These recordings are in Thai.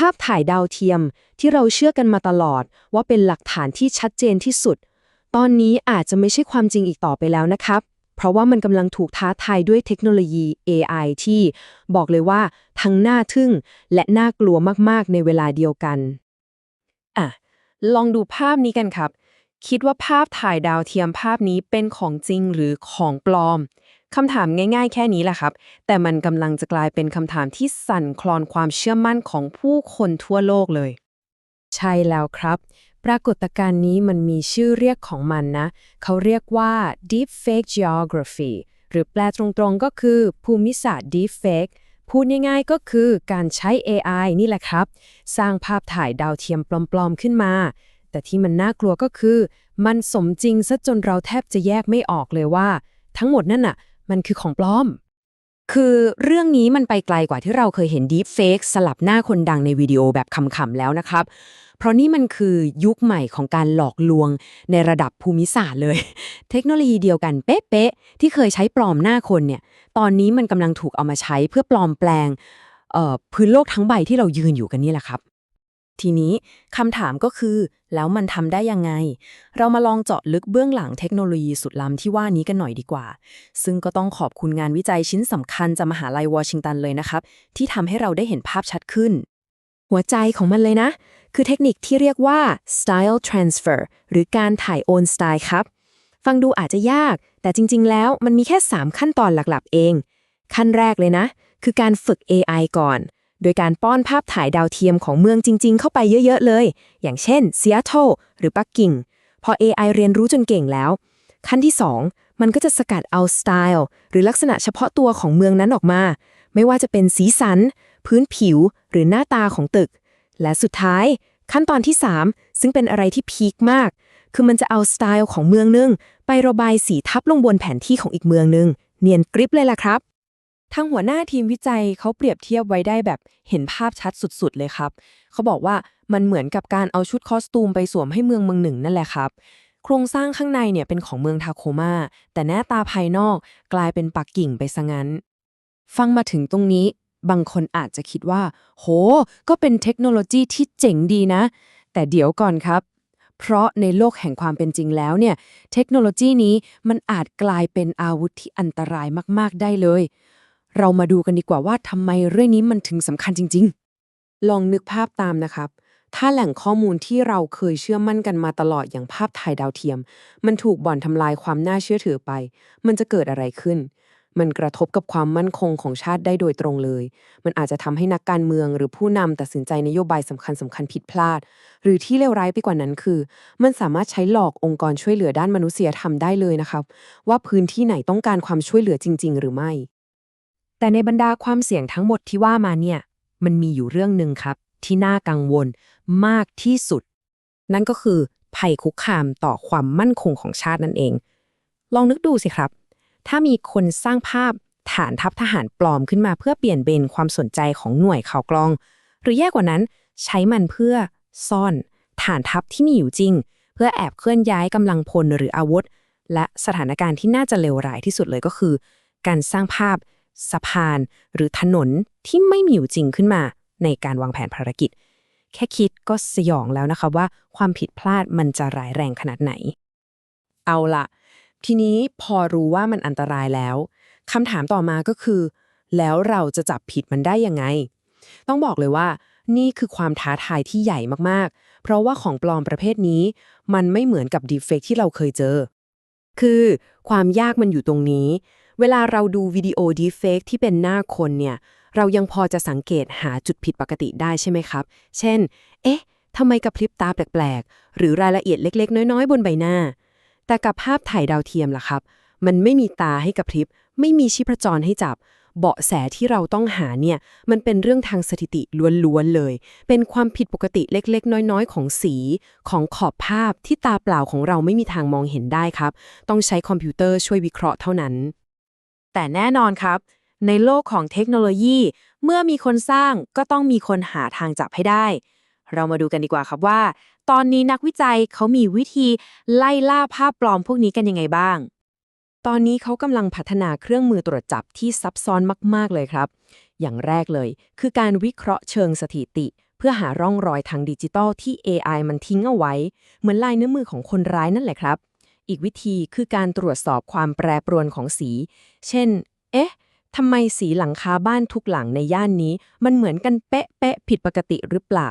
ภาพถ่ายดาวเทียมที่เราเชื่อกันมาตลอด ว่าเป็นหลักฐานที่ชัดเจนที่สุด ตอนนี้อาจจะไม่ใช่ความจริงอีกต่อไปแล้วนะครับ เพราะว่ามันกำลังถูกท้าทายด้วยเทคโนโลยี AI ที่บอกเลยว่าทั้งน่าทึ่งและน่ากลัวมากๆ ในเวลาเดียวกันอะลองดูภาพนี้กันครับ คิดว่าภาพถ่ายดาวเทียมภาพนี้เป็นของจริงหรือของปลอม คำถามง่ายๆ แค่นี้แหละครับ แต่มันกำลังจะกลายเป็นคำถามที่สั่นคลอนความเชื่อมั่นของผู้คนทั่วโลกเลย ใช่แล้วครับ ปรากฏการณ์นี้มันมีชื่อเรียกของมันนะ เขาเรียกว่า deepfake geography หรือแปลตรงๆก็คือ ภูมิศาสตร์ deepfake พูดง่ายๆก็คือการใช้ AI นี่แหละครับ สร้างภาพถ่ายดาวเทียมปลอมๆขึ้นมา แต่ที่มันน่ากลัวก็คือ มันสมจริงซะจนเราแทบจะแยกไม่ออกเลยว่า ทั้งหมดนั่นน่ะ มันคือของปลอม คือเรื่องนี้มันไปไกลกว่าที่เราเคยเห็น Deep Fake สลับหน้าคนดังในวิดีโอแบบขำๆแล้วนะครับ เพราะนี่มันคือยุคใหม่ของการหลอกลวงในระดับภูมิศาสตร์เลย เทคโนโลยีเดียวกันเป๊ะๆที่เคยใช้ปลอมหน้าคนเนี่ย ตอนนี้มันกำลังถูกเอามาใช้เพื่อปลอมแปลงพื้นโลกทั้งใบที่เรายืนอยู่กันนี่แหละครับ ทีนี้คำถามก็คือ แล้วมันทำได้ยังไง เรามาลองเจาะลึกเบื้องหลังเทคโนโลยีสุดล้ำที่ว่านี้กันหน่อยดีกว่า ซึ่งก็ต้องขอบคุณงานวิจัยชิ้นสำคัญจากมหาลัยวอชิงตันเลยนะครับ ที่ทำให้เราได้เห็นภาพชัดขึ้น หัวใจของมันเลยนะ คือเทคนิคที่เรียกว่า style transfer หรือการถ่ายโอนสไตล์ครับ ฟังดูอาจจะยาก แต่จริง ๆ แล้วมันมีแค่ 3 ขั้นตอนหลักๆ เอง ขั้นแรกเลยนะ คือการฝึก AI ก่อน โดยการป้อนภาพถ่ายดาวเทียมของเมืองจริง ๆ เข้าไปเยอะ ๆ เลย อย่างเช่น Seattle หรือปักกิ่ง พอ AI เรียนรู้จนเก่งแล้ว ขั้นที่ 2 มันก็จะสกัดเอาสไตล์หรือลักษณะเฉพาะตัวของเมืองนั้นออกมา ไม่ว่าจะเป็นสีสัน พื้นผิว หรือหน้าตาของตึก และสุดท้าย ขั้นตอนที่ 3 ซึ่งเป็นอะไรที่พีคมาก คือมันจะเอาสไตล์ของเมืองหนึงไประบายสีทับลงบนแผนที่ของอีกเมืองหนึง เนียนกริบเลยล่ะครับ ทางหัวหน้าทีมวิจัยเขาเปรียบเทียบไว้ได้แบบเห็นภาพชัดสุดๆ เลยครับ เขาบอกว่ามันเหมือนกับการเอาชุดคอสตูมไปสวมให้เมืองเมืองหนึ่งนั่นแหละครับ โครงสร้างข้างในเนี่ยเป็นของเมืองทาโคมาแต่หน้าตาภายนอกกลายเป็นปักกิ่งไปซะงั้น ฟังมาถึงตรงนี้ บางคนอาจจะคิดว่า โห ก็เป็นเทคโนโลยีที่เจ๋งดีนะ แต่เดี๋ยวก่อนครับ เพราะในโลกแห่งความเป็นจริงแล้วเนี่ย เทคโนโลยีนี้มันอาจกลายเป็นอาวุธที่อันตรายมาก ๆ ได้เลย เรามาดูกันดีกว่าว่าทำไมเรื่องนี้มันถึงสำคัญจริง ๆ ลองนึกภาพตามนะครับ ถ้าแหล่งข้อมูลที่เราเคยเชื่อมั่นกันมาตลอดอย่างภาพถ่ายดาวเทียม มันถูกบ่อนทำลายความน่าเชื่อถือไป มันจะเกิดอะไรขึ้น มันกระทบกับความมั่นคงของชาติได้โดยตรงเลย มันอาจจะทำให้นักการเมืองหรือผู้นำตัดสินใจนโยบายสำคัญสำคัญผิดพลาด หรือที่เลวร้ายไปกว่านั้นคือ มันสามารถใช้หลอกองค์กรช่วยเหลือด้านมนุษยธรรมได้เลยนะครับ ว่าพื้นที่ไหนต้องการความช่วยเหลือจริง ๆ หรือไม่ แต่ในบรรดาความเสี่ยงทั้งหมดที่ว่ามาเนี่ย มันมีอยู่เรื่องหนึ่งครับ ที่น่ากังวลมากที่สุด นั่นก็คือภัยคุกคามต่อความมั่นคงของชาตินั่นเอง ลองนึกดูสิครับ ถ้ามีคนสร้างภาพฐานทัพทหารปลอมขึ้นมาเพื่อเปลี่ยนเบนความสนใจของหน่วยข่าวกรอง หรือแย่กว่านั้นใช้มันเพื่อซ่อนฐานทัพที่มีอยู่จริง เพื่อแอบเคลื่อนย้ายกำลังพลหรืออาวุธ และสถานการณ์ที่น่าจะเลวร้ายที่สุดเลยก็คือ การสร้างภาพ สะพาน หรือถนนที่ไม่มีอยู่จริงขึ้นมา ในการวางแผนภารกิจ แค่คิดก็สยองแล้วนะคะว่าความผิดพลาดมันจะร้ายแรงขนาดไหน เอาละทีนี้พอรู้ว่ามันอันตรายแล้วคำถามต่อมาก็คือ แล้วเราจะจับผิดมันได้ยังไง ต้องบอกเลยว่า นี่คือความท้าทายที่ใหญ่มากๆ เพราะว่าของปลอมประเภทนี้ มันไม่เหมือนกับดีเฟกที่เราเคยเจอ คือความยากมันอยู่ตรงนี้ เวลาเราดูวิดีโอดีเฟกที่เป็นหน้าคนเนี่ย เรายังพอจะสังเกตหาจุดผิดปกติได้ใช่ไหมครับ เช่น เอ๊ะทำไมกระพริบตาแปลกๆ หรือรายละเอียดเล็ก ๆ น้อย ๆ บนใบหน้า แต่กับภาพถ่ายดาวเทียมล่ะครับ มันไม่มีตาให้กระพริบ ไม่มีชีพจรให้จับ เบาะแสที่เราต้องหาเนี่ยมันเป็นเรื่องทางสถิติล้วนๆเลย เป็นความผิดปกติเล็กๆ น้อยๆ ของสี ของขอบภาพที่ตาเปล่าของเราไม่มีทางมองเห็นได้ครับ ต้องใช้คอมพิวเตอร์ช่วยวิเคราะห์เท่านั้น แต่แน่นอนครับ ในโลกของเทคโนโลยี เมื่อมีคนสร้างก็ต้องมีคนหาทางจับให้ได้ เรามาดูกันดีกว่าครับว่า ตอนนี้นักวิจัยเขามีวิธีไล่ล่าภาพปลอมพวกนี้กันยังไงบ้าง ตอนนี้เขากำลังพัฒนาเครื่องมือตรวจจับที่ซับซ้อนมาก ๆ เลยครับ อย่างแรกเลย คือการวิเคราะห์เชิงสถิติ เพื่อหาร่องรอยทางดิจิตอลที่ AI มันทิ้งเอาไว้ เหมือนลายนิ้วมือของคนร้ายนั่นแหละครับ อีกวิธีคือการตรวจสอบความแปรปรวนของสี เช่น เอ๊ะ ทำไมสีหลังคาบ้านทุกหลังในย่านนี้ มันเหมือนกันเป๊ะเป๊ะผิดปกติหรือเปล่า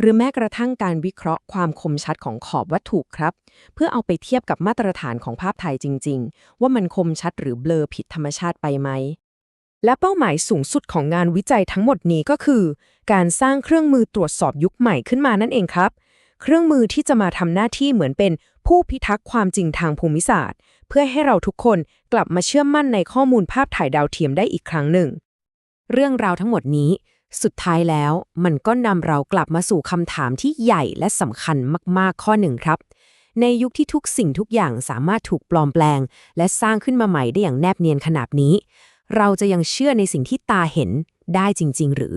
หรือแม้กระทั่งการวิเคราะห์ความคมชัดของขอบวัตถุครับ เพื่อเอาไปเทียบกับมาตรฐานของภาพถ่ายจริง ๆ ว่ามันคมชัดหรือเบลอผิดธรรมชาติไปไหมและเป้าหมายสูงสุดของงานวิจัยทั้งหมดนี้ก็คือ การสร้างเครื่องมือตรวจสอบยุคใหม่ขึ้นมานั่นเองครับ เครื่องมือที่จะมาทำหน้าที่เหมือนเป็นผู้พิทักษ์ความจริงทางภูมิศาสตร์ เพื่อให้เราทุกคนกลับมาเชื่อมั่นในข้อมูลภาพถ่ายดาวเทียมได้อีกครั้งหนึ่ง เรื่องราวทั้งหมดนี้ สุดท้ายแล้วมันก็นำเรากลับมาสู่คำถามที่ใหญ่และสำคัญมากๆข้อหนึ่งครับ ในยุคที่ทุกสิ่งทุกอย่างสามารถถูกปลอมแปลง และสร้างขึ้นมาใหม่ได้อย่างแนบเนียนขนาดนี้ เราจะยังเชื่อในสิ่งที่ตาเห็นได้จริง ๆ หรือ